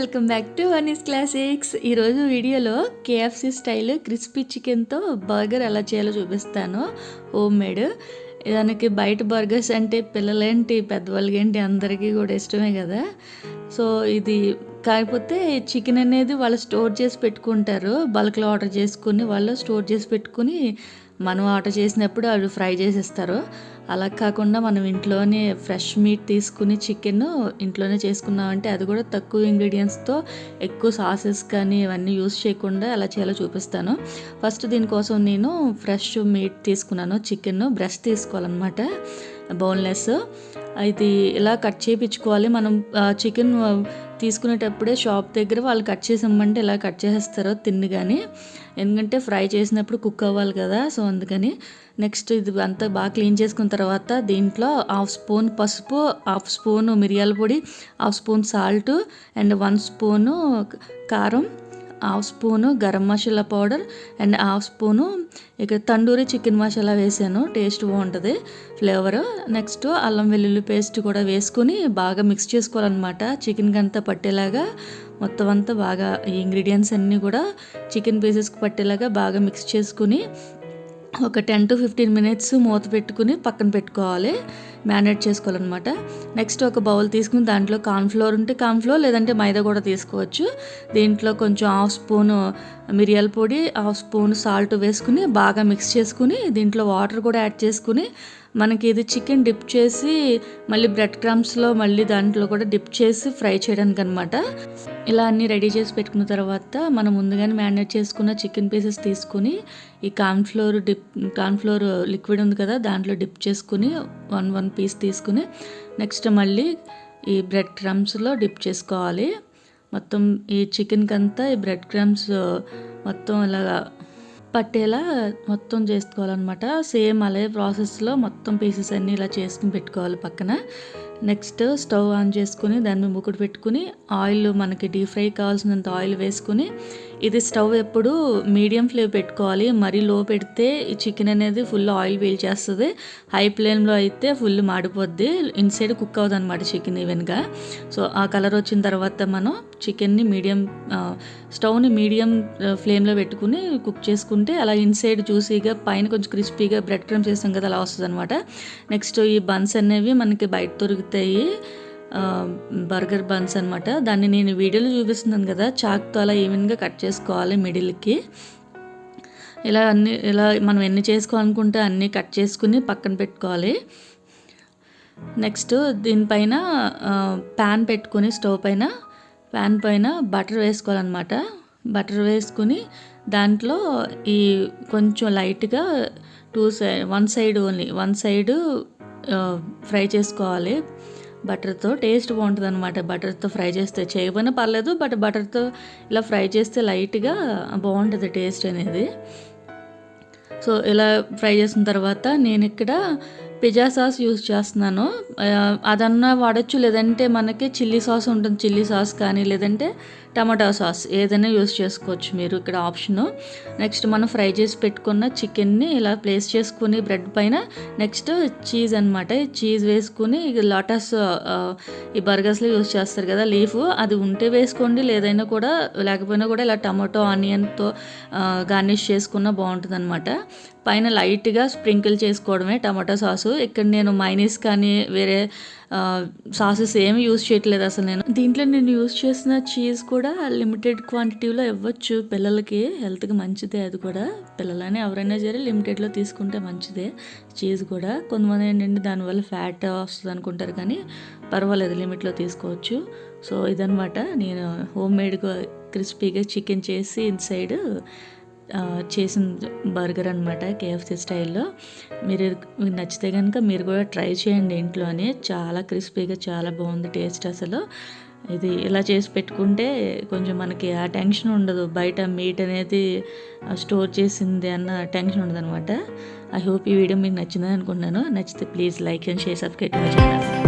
Welcome back to Anees classics ఈరోజు వీడియోలో KFC style crispy చికెన్తో బర్గర్ ఎలా చేయాలో చూపిస్తాను. Home made. దానికి బయట బర్గర్స్ అంటే పిల్లలేంటి పెద్దవాళ్ళకేంటి అందరికీ కూడా ఇష్టమే కదా. సో ఇది కాకపోతే చికెన్ అనేది వాళ్ళు స్టోర్ చేసి పెట్టుకుంటారు. బల్క్లో ఆర్డర్ చేసుకుని వాళ్ళు స్టోర్ చేసి పెట్టుకుని మనం ఆర్డర్ చేసినప్పుడు అవి ఫ్రై చేసేస్తారు. అలా కాకుండా మనం ఇంట్లోనే ఫ్రెష్ మీట్ తీసుకుని చికెన్ ఇంట్లోనే చేసుకున్నామంటే అది కూడా తక్కువ ఇంగ్రీడియంట్స్తో ఎక్కువ సాసెస్ కానీ ఇవన్నీ యూస్ చేయకుండా ఎలా చేయాలో చూపిస్తాను. ఫస్ట్ దీనికోసం నేను ఫ్రెష్ మీట్ తీసుకున్నాను. చికెన్ బ్రష్ తీసుకోవాలన్నమాట. బోన్లెస్ ఇది ఇలా కట్ చేయించుకోవాలి మనం చికెన్ తీసుకునేటప్పుడే షాప్ దగ్గర వాళ్ళు కట్ చేసి ఇమ్మంటే ఇలా కట్ చేసేస్తారు తిన్ను కానీ ఎందుకంటే ఫ్రై చేసినప్పుడు కుక్ అవ్వాలి కదా. సో అందుకని నెక్స్ట్ ఇది అంతా బాగా క్లీన్ చేసుకున్న తర్వాత దీంట్లో హాఫ్ స్పూన్ పసుపు హాఫ్ స్పూన్ మిరియాల పొడి half spoon salt and one spoon కారం half spoon garam masala powder and half spoon ఇక్కడ తండూరి చికెన్ మసాలా వేసాను. టేస్ట్ బాగుంటుంది. ఫ్లేవర్. నెక్స్ట్ అల్లం వెల్లుల్లి పేస్ట్ కూడా వేసుకుని బాగా మిక్స్ చేసుకోవాలన్నమాట. చికెన్కి అంతా పట్టేలాగా మొత్తం అంతా బాగా ఈ ఇంగ్రీడియంట్స్ అన్నీ కూడా చికెన్ పీసెస్కి పట్టేలాగా బాగా మిక్స్ చేసుకుని ఒక టెన్ టు ఫిఫ్టీన్ మినిట్స్ మూత పెట్టుకుని పక్కన పెట్టుకోవాలి. మ్యారినేట్ చేసుకోవాలన్నమాట. నెక్స్ట్ ఒక బౌల్ తీసుకుని దాంట్లో కార్న్ఫ్లోర్ ఉంటే కార్న్ఫ్లోర్ లేదంటే మైదా కూడా తీసుకోవచ్చు. దీంట్లో కొంచెం హాఫ్ స్పూన్ మిరియాల పొడి హాఫ్ స్పూన్ సాల్ట్ వేసుకుని బాగా మిక్స్ చేసుకుని దీంట్లో వాటర్ కూడా యాడ్ చేసుకుని మనకి ఇది చికెన్ డిప్ చేసి మళ్ళీ బ్రెడ్ క్రమ్స్లో మళ్ళీ దాంట్లో కూడా డిప్ చేసి ఫ్రై చేయడానికి అనమాట ఇలా అన్నీ రెడీ చేసి పెట్టుకున్న తర్వాత మనం ముందుగానే మ్యారినేట్ చేసుకున్న చికెన్ పీసెస్ తీసుకుని ఈ కార్న్ఫ్లోర్ డిప్ కార్న్ఫ్లోర్ లిక్విడ్ ఉంది కదా దాంట్లో డిప్ చేసుకుని వన్ వన్ పీస్ తీసుకుని నెక్స్ట్ మళ్ళీ ఈ బ్రెడ్ క్రమ్స్లో డిప్ చేసుకోవాలి. మొత్తం ఈ చికెన్కి అంతా ఈ బ్రెడ్ క్రమ్స్ మొత్తం ఇలాగా పట్టేలా మొత్తం చేసుకోవాలన్నమాట. సేమ్ అలాగే ప్రాసెస్లో మొత్తం పీసెస్ అన్నీ ఇలా చేసుకుని పెట్టుకోవాలి పక్కన. నెక్స్ట్ స్టవ్ ఆన్ చేసుకుని దాని మీద ముకుడు పెట్టుకుని ఆయిల్ మనకి డీప్ ఫ్రై కావాల్సినంత ఆయిల్ వేసుకుని ఇది స్టవ్ ఎప్పుడు మీడియం ఫ్లేమ్ పెట్టుకోవాలి. మరీ లో పెడితే ఈ చికెన్ అనేది ఫుల్ ఆయిల్ వేల్ చేస్తుంది. హై ఫ్లేమ్లో అయితే ఫుల్ మాడిపోద్ది. ఇన్సైడ్ కుక్ అవుతుంది అనమాట చికెన్ ఈవెన్గా. సో ఆ కలర్ వచ్చిన తర్వాత మనం చికెన్ని మీడియం స్టవ్ని మీడియం ఫ్లేమ్లో పెట్టుకుని కుక్ చేసుకుంటే అలా ఇన్సైడ్ జ్యూసీగా పైన కొంచెం క్రిస్పీగా బ్రెడ్ క్రమ్స్ వేసాం కదా అలా వస్తుంది అనమాట నెక్స్ట్ ఈ బన్స్ అనేవి మనకి బయట దొరుకుతాయి. బర్గర్ బన్స్ అనమాట దాన్ని నేను వీడియోలో చూపిస్తున్నాను కదా చాక్తో అలా ఈవెన్గా కట్ చేసుకోవాలి మిడిల్కి. ఇలా అన్ని ఇలా మనం ఎన్ని చేసుకోవాలనుకుంటే అన్నీ కట్ చేసుకుని పక్కన పెట్టుకోవాలి. నెక్స్ట్ దీనిపైన ప్యాన్ పెట్టుకొని స్టవ్ పైన ప్యాన్ పైన బటర్ వేసుకోవాలన్నమాట. బటర్ వేసుకుని దాంట్లో ఈ కొంచెం లైట్గా two side one side only one side fry చేసుకోవాలి. బటర్తో టేస్ట్ బాగుంటుంది అనమాట బటర్తో ఫ్రై చేస్తే చేయకపోయినా పర్లేదు బట్ బటర్తో ఇలా ఫ్రై చేస్తే లైట్గా బాగుంటుంది టేస్ట్ అనేది. సో ఇలా ఫ్రై చేసిన తర్వాత నేను ఇక్కడ పిజ్జా సాస్ యూస్ చేస్తున్నాను. అదన్నా వాడచ్చు లేదంటే మనకి చిల్లీ సాస్ ఉంటుంది చిల్లీ సాస్ కానీ లేదంటే టమాటా సాస్ ఏదైనా యూస్ చేసుకోవచ్చు మీరు ఇక్కడ ఆప్షను. నెక్స్ట్ మనం ఫ్రై చేసి పెట్టుకున్న చికెన్ని ఇలా ప్లేస్ చేసుకుని బ్రెడ్ పైన నెక్స్ట్ చీజ్ అనమాట చీజ్ వేసుకుని లాటస్ ఈ బర్గర్స్లో యూస్ చేస్తారు కదా లీఫ్. అది ఉంటే వేసుకోండి లేదైనా కూడా లేకపోయినా కూడా ఇలా టమాటో ఆనియన్తో గార్నిష్ చేసుకున్న బాగుంటుంది అనమాట పైన లైట్గా స్ప్రింకిల్ చేసుకోవడమే టమాటా సాసు. ఇక్కడ నేను మైనీస్ కానీ వేరే సాసెస్ ఏమి యూస్ చేయట్లేదు అసలు నేను. దీంట్లో నేను యూస్ చేసిన చీజ్ కూడా కూడా లిమిటెడ్ క్వాంటిటీలో ఇవ్వచ్చు. పిల్లలకి హెల్త్కి మంచిదే అది కూడా. పిల్లలని ఎవరైనా సరే లిమిటెడ్లో తీసుకుంటే మంచిదే. చీజ్ కూడా. కొంతమంది ఏంటంటే దానివల్ల ఫ్యాట్ వస్తుంది అనుకుంటారు కానీ పర్వాలేదు లిమిట్లో తీసుకోవచ్చు. సో ఇదనమాట నేను హోమ్ మేడ్గా క్రిస్పీగా చికెన్ చేసి ఇన్సైడ్ చేసిన బర్గర్ అనమాట కేఎఫ్సి స్టైల్లో మీరు నచ్చితే కనుక మీరు కూడా ట్రై చేయండి ఇంట్లోనే. చాలా క్రిస్పీగా చాలా బాగుంది టేస్ట్ అసలు. ఇది ఇలా చేసి పెట్టుకుంటే కొంచెం మనకి ఆ టెన్షన్ ఉండదు. బయట మీట్ అనేది స్టోర్ చేసింది అన్న టెన్షన్ ఉండదు అనమాట ఐ హోప్ ఈ వీడియో మీకు నచ్చిందని అనుకుంటున్నాను. నచ్చితే please like and share subscribe to my channel.